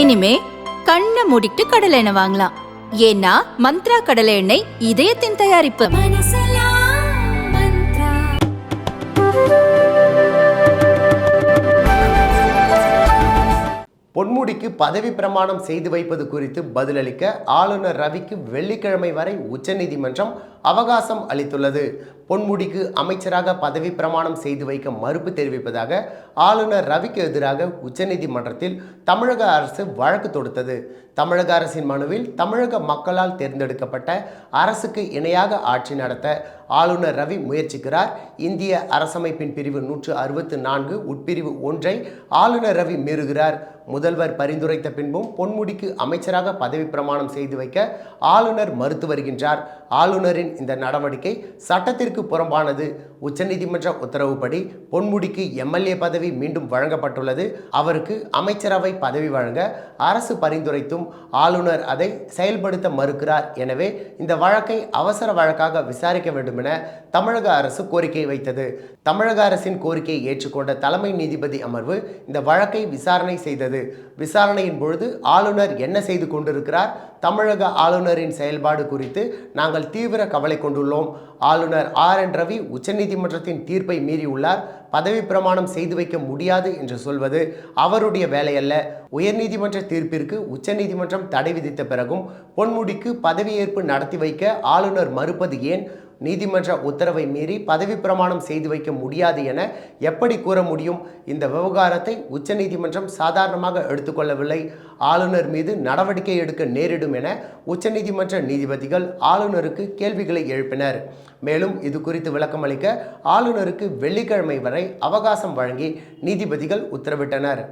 இனிமே கண்ணை மூடிட்டு கடலை எண்ணெய் வாங்கலாம். ஏன்னா மந்த்ரா கடலை எண்ணெய் இதயத்தின் தயாரிப்பு. பொன்முடிக்கு பதவி பிரமாணம் செய்து வைப்பது குறித்து பதிலளிக்க ஆளுநர் ரவிக்கு வெள்ளிக்கிழமை வரை உச்சநீதிமன்றம் அவகாசம் அளித்துள்ளது. பொன்முடிக்கு அமைச்சராக பதவி பிரமாணம் செய்து வைக்க மறுப்பு தெரிவிப்பதாக ஆளுநர் ரவிக்கு எதிராக உச்சநீதிமன்றத்தில் தமிழக அரசு வழக்கு தொடுத்தது. தமிழக அரசின் மனுவில் தமிழக மக்களால் தேர்ந்தெடுக்கப்பட்ட அரசுக்கு இணையாக ஆட்சி நடத்த ஆளுநர் ரவி முயற்சிக்கிறார். இந்திய அரசமைப்பின் பிரிவு நூற்று அறுபத்து நான்கு உட்பிரிவு ஒன்றை ஆளுநர் ரவி மீறுகிறார். முதல்வர் பரிந்துரைத்த பின்பும் பொன்முடிக்கு அமைச்சராக பதவி பிரமாணம் செய்து வைக்க ஆளுநர் மறுத்து வருகின்றார். ஆளுநரின் இந்த நடவடிக்கை சட்டத்திற்கு புறம்பானது. உச்சநீதிமன்ற உத்தரவுப்படி பொன்முடிக்கு எம்எல்ஏ பதவி மீண்டும் வழங்கப்பட்டுள்ளது. அவருக்கு அமைச்சரவை பதவி வழங்க அரசு பரிந்துரைத்தும் ஆளுநர் அதை செயல்படுத்த மறுக்கிறார். எனவே இந்த வழக்கை அவசர வழக்காக விசாரிக்க வேண்டும் என தமிழக அரசு கோரிக்கை வைத்தது. தமிழக அரசின் கோரிக்கையை ஏற்றுக்கொண்ட தலைமை நீதிபதி அமர்வு இந்த வழக்கை விசாரணை செய்தது. விசாரணையின் பொழுது ஆளுநர் என்ன செய்து கொண்டிருக்கிறார்? தமிழக ஆளுநரின் செயல்பாடு குறித்து நாங்கள் தீவிர கவலை கொண்டுள்ளோம். ஆளுநர் ஆர் என் ரவி உச்சநீதிமன்றத்தின் தீர்ப்பை மீறியுள்ளார். பதவி பிரமாணம் செய்து வைக்க முடியாது என்று சொல்வது அவருடைய வேலையல்ல. உயர்நீதிமன்ற தீர்ப்பிற்கு உச்சநீதிமன்றம் தடை விதித்த பிறகும் பொன்முடிக்கு பதவியேற்பு நடத்தி வைக்க ஆளுநர் மறுப்பது ஏன்? நீதிமன்ற உத்தரவை மீறி பதவி பிரமாணம் செய்து வைக்க முடியாது என எப்படி கூற முடியும்? இந்த விவகாரத்தை உச்சநீதிமன்றம் சாதாரணமாக எடுத்துக்கொள்ளவில்லை. ஆளுநர் மீது நடவடிக்கை எடுக்க நேரிடும் என உச்சநீதிமன்ற நீதிபதிகள் ஆளுநருக்கு கேள்விகளை எழுப்பினர். மேலும் இது குறித்து விளக்கமளிக்க ஆளுநருக்கு வெள்ளிக்கிழமை வரை அவகாசம் வழங்கி நீதிபதிகள் உத்தரவிட்டனர்.